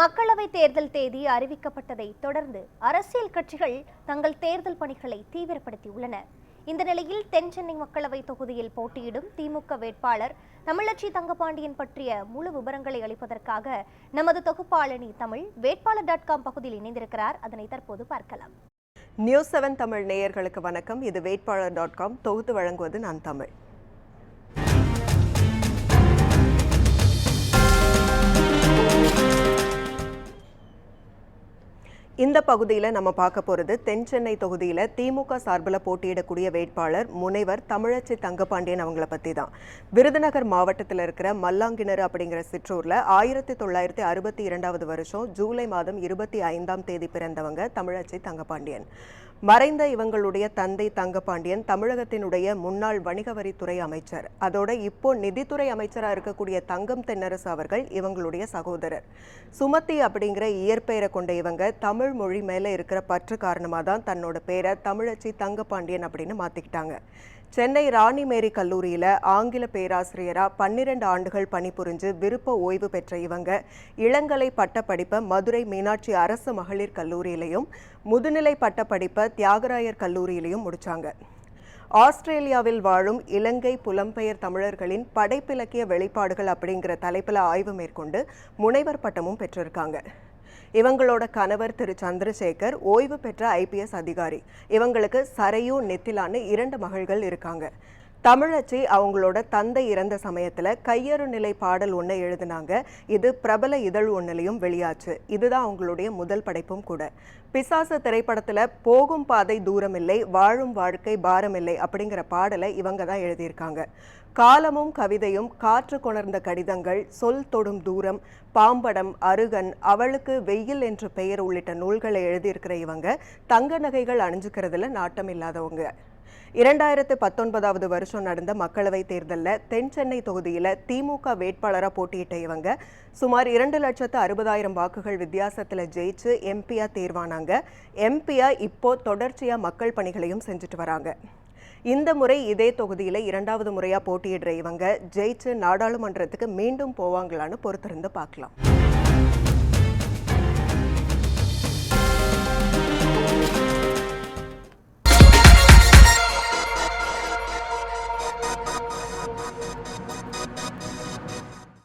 மக்களவை தேர்தல் தேதி அறிவிக்கப்பட்டதை தொடர்ந்து அரசியல் கட்சிகள் தங்கள் தேர்தல் பணிகளை தீவிரப்படுத்தியுள்ளன. இந்த நிலையில் தென் சென்னை மக்களவைத் தொகுதியில் போட்டியிடும் திமுக வேட்பாளர் தமிழச்சி தங்கபாண்டியன் பற்றிய முழு விவரங்களை அளிப்பதற்காக நமது தொகுப்பாளனி தமிழ் வேட்பாளர் டாட் காம் பகுதியில் இணைந்திருக்கிறார். அதனை தற்போது பார்க்கலாம். நியூஸ் செவன் தமிழ் நேயர்களுக்கு வணக்கம். இது வேட்பாளர் டாட் காம். தொகுத்து வழங்குவது நான் தமிழ். இந்த பகுதியில் நம்ம பார்க்க போகிறது தென் சென்னை தொகுதியில் திமுக சார்பில் போட்டியிடக்கூடிய வேட்பாளர் முனைவர் தமிழச்சி தங்கபாண்டியன் அவங்கள பற்றி தான் விருதுநகர் மாவட்டத்தில் இருக்கிற மல்லாங்கிணறு அப்படிங்கிற சிற்றூரில் ஆயிரத்தி தொள்ளாயிரத்தி அறுபத்தி இரண்டாவது வருஷம் ஜூலை மாதம் இருபத்தி ஐந்தாம் தேதி பிறந்தவங்க தமிழச்சி தங்கபாண்டியன். மறைந்த இவங்களுடைய தந்தை தங்கபாண்டியன் தமிழகத்தினுடைய முன்னாள் வணிக வரித்துறை அமைச்சர். அதோட இப்போ நிதித்துறை அமைச்சராக இருக்கக்கூடிய தங்கம் தென்னரசு அவர்கள் இவங்களுடைய சகோதரர். சுமதி அப்படிங்கிற இயற்பெயரை கொண்ட இவங்க தமிழ் மொழி மேலே இருக்கிற பற்று காரணமாக தான் தன்னோட பேரை தமிழச்சி தங்கபாண்டியன் அப்படின்னு மாற்றிக்கிட்டாங்க சென்னை ராணி மேரி கல்லூரியில் ஆங்கில பேராசிரியராக பன்னிரண்டு ஆண்டுகள் பணிபுரிஞ்சு விருப்ப ஓய்வு பெற்ற இவங்க இளங்கலை பட்டப்படிப்பை மதுரை மீனாட்சி அரசு மகளிர் கல்லூரியிலையும் முதுநிலை பட்டப்படிப்பை தியாகராயர் கல்லூரியிலையும் முடித்தாங்க ஆஸ்திரேலியாவில் வாழும் இலங்கை புலம்பெயர் தமிழர்களின் படைப்பிலக்கிய வெளிப்பாடுகள் அப்படிங்கிற தலைப்பில் ஆய்வு மேற்கொண்டு முனைவர் பட்டமும் பெற்றிருக்காங்க. இவங்களோட கணவர் திரு சந்திரசேகர் ஓய்வு பெற்ற ஐபிஎஸ் அதிகாரி. இவங்களுக்கு சரையு நெத்திலான்னு இரண்டு மகள்கள் இருக்காங்க. தமிழச்சி அவங்களோட தந்தை இறந்த சமயத்தில் கையறு நிலை பாடல் ஒன்று எழுதினாங்க. இது பிரபல இதழ் ஒன்றுலையும் வெளியாச்சு. இதுதான் அவங்களுடைய முதல் படைப்பும் கூட. பிசாசு திரைப்படத்தில் போகும் பாதை தூரமில்லை வாழும் வாழ்க்கை பாரமில்லை அப்படிங்கிற பாடலை இவங்க தான் எழுதியிருக்காங்க. காலமும் கவிதையும் காற்று கொணர்ந்த கடிதங்கள் சொல் தொடும் தூரம் பாம்படம் அருகன் அவளுக்கு வெயில் என்ற பெயர் உள்ளிட்ட நூல்களை எழுதியிருக்கிற இவங்க தங்க நகைகள் அணிஞ்சுக்கிறதுல நாட்டம் இல்லாதவங்க இரண்டாயிரத்து பத்தொன்பதாவது வருஷம் நடந்த மக்களவைத் தேர்தலில் தென் சென்னை தொகுதியில் திமுக வேட்பாளராக போட்டியிட்ட இவங்க சுமார் இரண்டு லட்சத்து அறுபதாயிரம் வாக்குகள் வித்தியாசத்தில் ஜெயிச்சு எம்பியா தேர்வானாங்க. எம்பியா இப்போ தொடர்ச்சியாக மக்கள் பணிகளையும் செஞ்சுட்டு வராங்க. இந்த முறை இதே தொகுதியில் இரண்டாவது முறையாக போட்டியிடுற இவங்க ஜெயிச்சு நாடாளுமன்றத்துக்கு மீண்டும் போவாங்களான்னு பொறுத்திருந்து பார்க்கலாம்.